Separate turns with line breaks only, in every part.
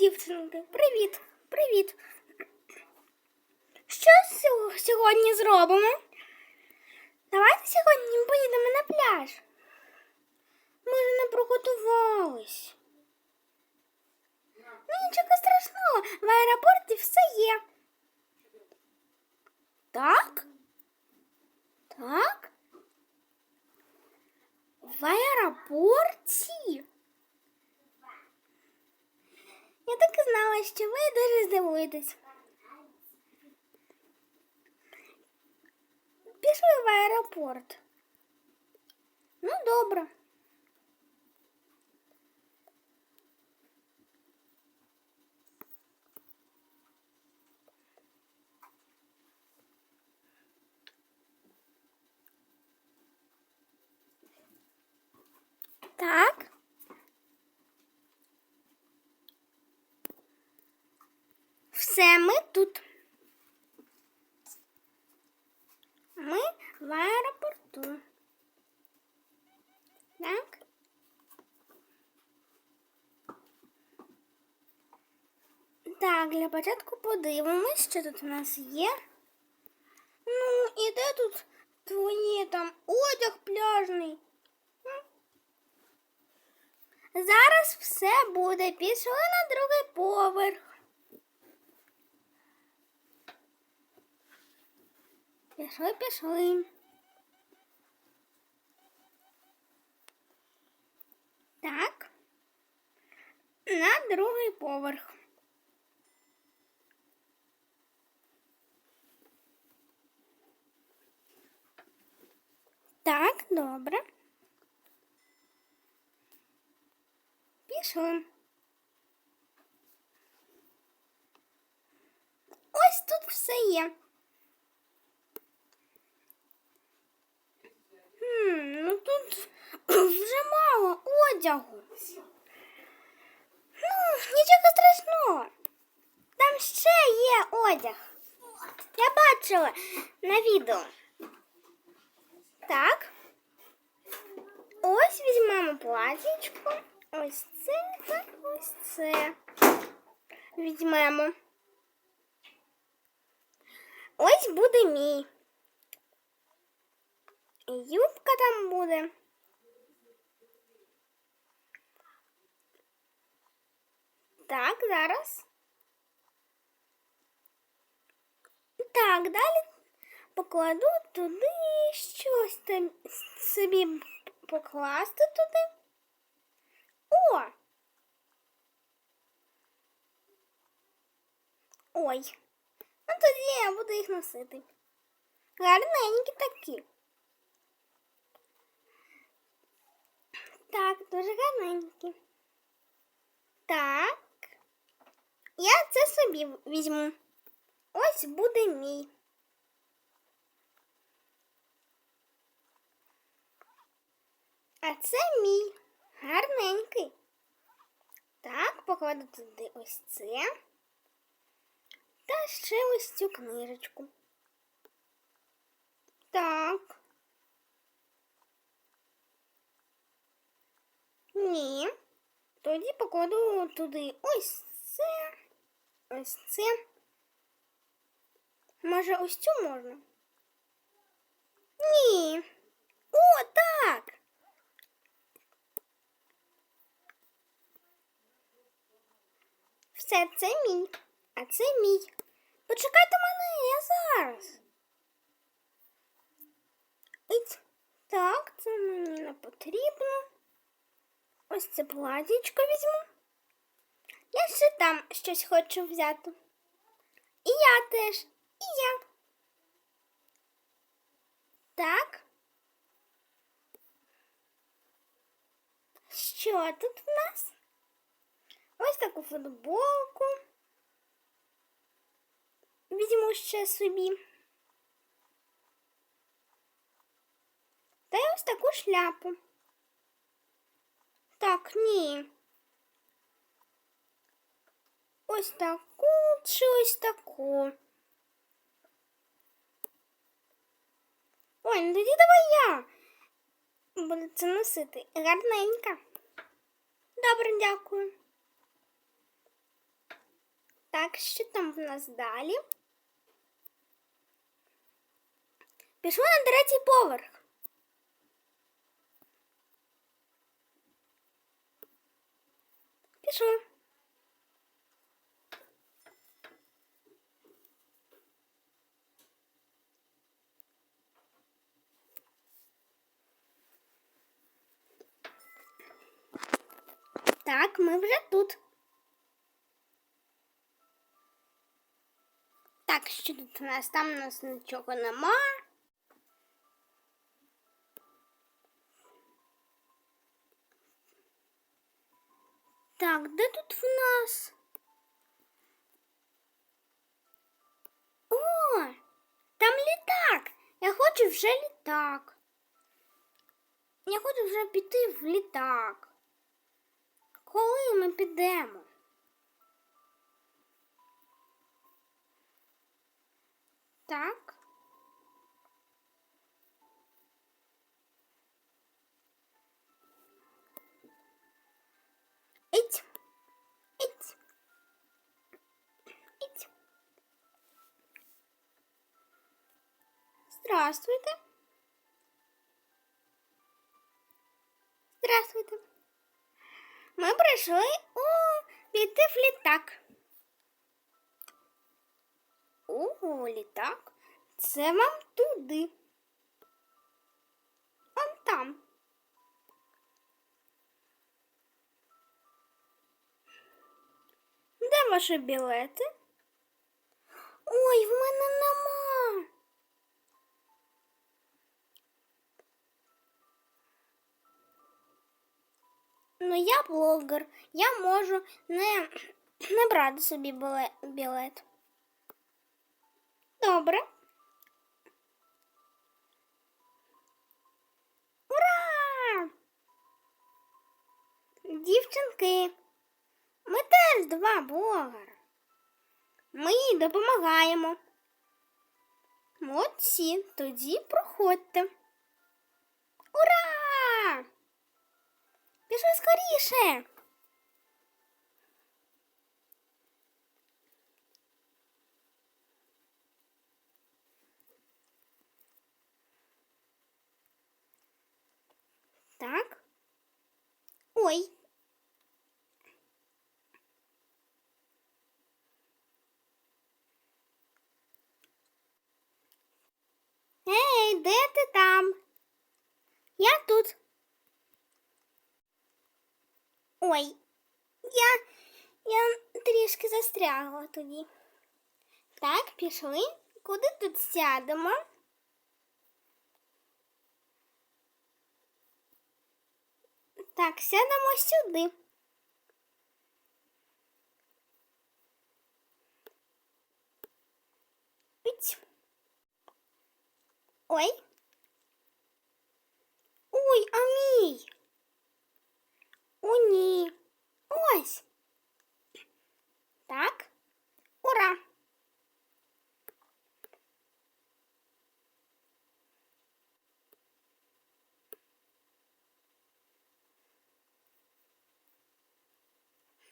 дівчинки. Привіт, привіт. Що сьогодні зробимо? Давайте сьогодні поїдемо на пляж. Ми ж не приготувались. Ну, нічого страшного, в аеропорті все є. Так? Здивуєтесь. Пішли в аеропорт. Ну, добре. Так. Так, для початку подивимось, що тут у нас є. Ну, і де тут твоє там одяг пляжний? Зараз все буде. Пішли на другий поверх. Пішли, пішли. Так. На другий поверх. Так, добре. Пішли. Ось тут все є. Хм, ну тут вже мало одягу. Ну, нічого страшного. Там ще є одяг. Я бачила на відео. Так. Ось візьмемо платічко. Ось це та ось це. Візьмемо. Ось буде мій. І Юбка там буде. Так, зараз. Так, далі покладу туди щось там собі Покласти туди. О! Ой. Ну тоді я буду їх носити. Гарненькі такі. Так, дуже гарненькі. Так. Я це собі візьму. Ось буде мій. А це мій гарненький. Так, покладу туди ось це. Та ще ось цю книжечку. Так. Ні. Тоді покладу туди ось це. Ось це. Може, ось цю можна? Ні. О, так. Все це мій, а це мій. Почекайте мене, я зараз. Ить. Так, це мені не потрібно. Ось це платічко візьму. Я ще там щось хочу взяти. І я теж, і я. Так. Що тут в нас? Ось таку футболку. Візьму ще собі. Та й ось таку шляпу. Так, ні. Ось таку чи ось таку. Ой, ну тоді давай я буду це носити. Гарненька. Добре, дякую. Так, що там в нас далі? Пішли на третій поверх. Пішли. Так, ми вже тут. Так, що тут у нас? Там у нас нічого нема. Так, де тут в нас? О, там літак. Я хочу вже літак. Я хочу вже піти в літак. Коли ми підемо? Так. Ить. Ить. Ить. Здравствуйте. Здравствуйте. Ми прийшли у піти в. Ого, літак. Це вам туди. Он там. Де ваші білети? Ой, в мене нема. Ну, я блогер, я можу не, не брати собі білет. Добре. Ура! Дівчинки, ми теж два блогера. Ми їй допомагаємо. Молодці, тоді проходьте. Ура! Пішли скоріше. Так. Ой. Ей, де ти там? Я тут. Ой, я, я трішки застрягла тоді. Так, пішли. Куди тут сядемо? Так, сядемо сюди. Ить. Ой. Ой, а мій. О, ні. Ось. Так. Ура.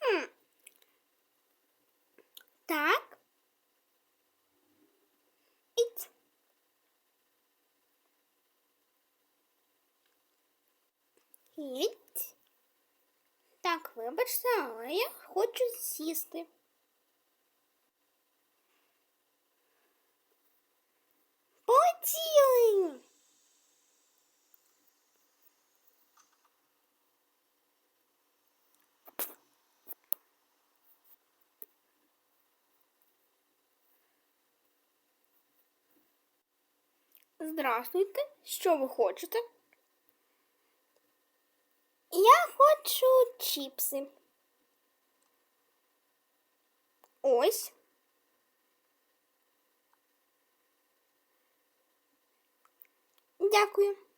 Хм. Так. Ить. Так, вибачте, але я хочу сісти. Здравствуйте, що ви хочете? Я хочу чіпси. Ось. Дякую.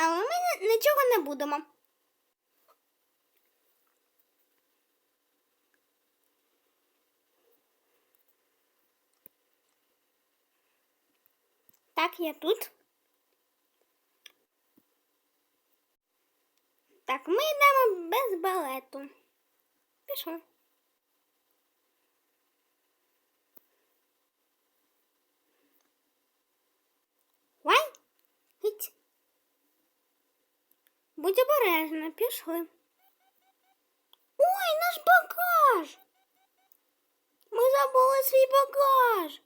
але ми нічого не будемо. Так, я тут. Так, ми йдемо без балету. Пішли. Будь обережна, пішли. Ой, наш багаж! Ми забули свій багаж.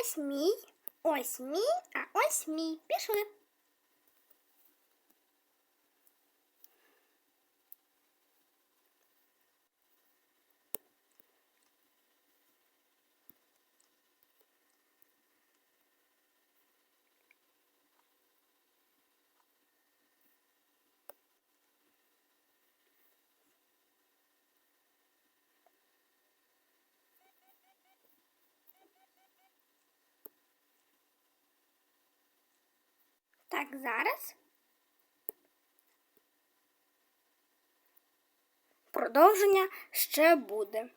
Ось мій, ось мій, а ось мій. Пішли. Так, зараз. Продовження ще буде.